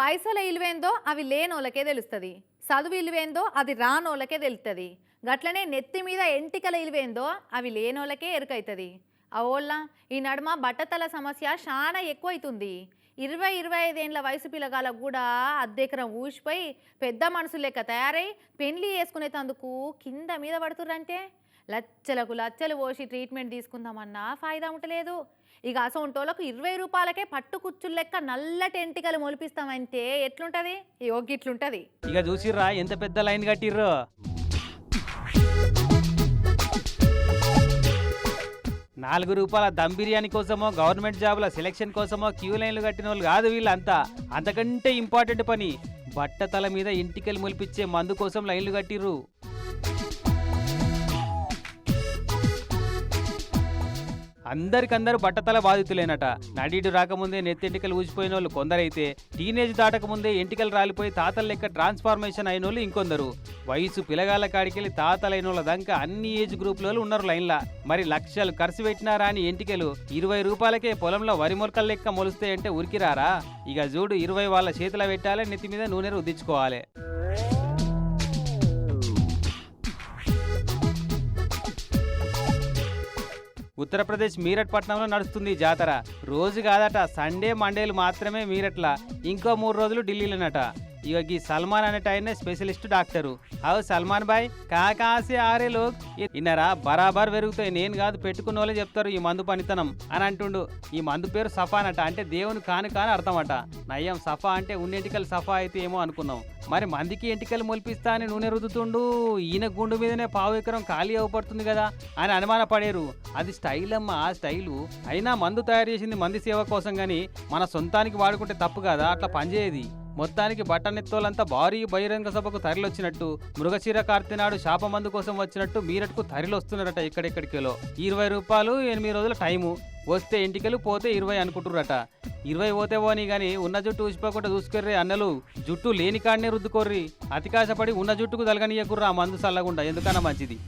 పైసల ఇలువేందో అవి లేనోళ్ళకే తెలుస్తుంది. చదువు ఇలువేందో అది రానోళ్ళకే తెలుస్తుంది గట్లనే నెత్తి మీద ఎంటికల ఇలువేందో అవి లేనోళ్ళకే ఎరుకైతుంది. అవోళ్ళ ఈ నడుమ బట్టతల సమస్య చాలా ఎక్కువైతుంది. ఇరవై ఇరవై ఐదేండ్ల వయసు పిల్లగాలకు కూడా అద్దెకరం ఊసిపోయి పెద్ద మనుషులు లెక్క తయారై పెళ్ళి వేసుకునేటందుకు కింద మీద పడుతుర్రంటే లచ్చలకు లచ్చలు పోసి ట్రీట్మెంట్ తీసుకుందామన్నా ఫాయిదా ఉండలేదు ఇక అసొంటోళ్ళకు ఇరవై రూపాయలకే పట్టు కుచ్చులు లెక్క నల్లటి ఎంటికలు మొలిపిస్తామంటే ఎట్లుంటది? యోగి ఇట్లుంటది ఇక చూసిర్రా ఎంత పెద్ద లైన్ కట్టిర్రు. నాలుగు రూపాయల దమ్ బిర్యానీ కోసమో గవర్నమెంట్ జాబుల సెలక్షన్ కోసమో క్యూ లైన్లు కట్టిన వాళ్ళు కాదు వీళ్ళంతా. అంతకంటే ఇంపార్టెంట్ పని బట్టతల మీద ఇంటికెళ్ళి మొలిపించే మందు కోసం లైన్లు కట్టిర్రు. అందరికందరూ బట్టతల బాధితులేనట. నడీడు రాకముందే నెత్తెంటికలు ఊసిపోయిన వాళ్ళు కొందరైతే టీనేజ్ దాటకముందే ఎంటికలు రాలిపోయి తాతల లెక్క ట్రాన్స్ఫార్మేషన్ అయిన వాళ్ళు ఇంకొందరు. వయసు పిలగాల కాడికెళ్ళి తాతలైన వాళ్ళ దాకా అన్ని ఏజ్ గ్రూపులలో ఉన్నారు లైన్లా. మరి లక్షలు ఖర్చు పెట్టినారా అని ఎంటికలు ఇరవై రూపాయలకే పొలంలో వరి మొలకల లెక్క మొలుస్తాయంటే ఉరికిరారా? ఇక చూడు ఇరవై వాళ్ళ చేతిలో పెట్టాలి నెత్తి మీద నూనె రుద్దించుకోవాలి. ఉత్తరప్రదేశ్ మీరట్ పట్టణంలో నడుస్తుంది జాతర. రోజు కాదట సండే మండేలు మాత్రమే మీరట్ల. ఇంకో మూడు రోజులు ఢిల్లీలోనట. ఇక గీ సల్మాన్ అనేట ఆయన స్పెషలిస్ట్ డాక్టరు. అవు సల్మాన్ బాయ్? కాకాసి ఆరే లోక్ ఇన్నరా బరాబర్ పెరుగుతాయి. నేను కాదు పెట్టుకున్న వాళ్ళే చెప్తారు ఈ మందు పనితనం. అని అంటుండు. ఈ మందు పేరు సఫా అనట అంటే దేవుని కాను కాని అర్థమట. నయ్యం సఫా అంటే ఉన్నెంటికలు సఫా అయితే ఏమో అనుకున్నాం. మరి మందికి ఎంటికలు మొలిపిస్తా అని నూనె రుద్దుతుండు. ఈయన గుండు మీదనే పావు ఎకరం ఖాళీ అవ్వబడుతుంది కదా అని అనుమాన పడేరు. అది స్టైల్ అమ్మ ఆ స్టైలు. అయినా మందు తయారు చేసింది మంది సేవ కోసం కానీ మన సొంతానికి వాడుకుంటే తప్పు కదా? అట్లా పనిచేయది. మొత్తానికి బట్టనెత్తోలంతా భారీ బహిరంగ సభకు తరలొచ్చినట్టు మృగచీర కార్తెనాడు శాపమందు కోసం వచ్చినట్టు మీరట్కు తరలొస్తున్నారట ఎక్కడెక్కడికెలో. ఇరవై రూపాయలు ఎనిమిది రోజుల టైము. వస్తే ఇంటికెళ్ళి పోతే ఇరవై అనుకుంటుర్రట. ఇరవై పోతే పోనీ గాని ఉన్న జుట్టు ఊసిపోకుండా చూసుకొర్రి అన్నలు జుట్టు లేని కాడనే రుద్దుకోర్రి. అతికాశపడి ఉన్న జుట్టుకు తలగనియకుర్రా ఆ మందు చల్లగుండా ఎందుకన్నా మంచిది?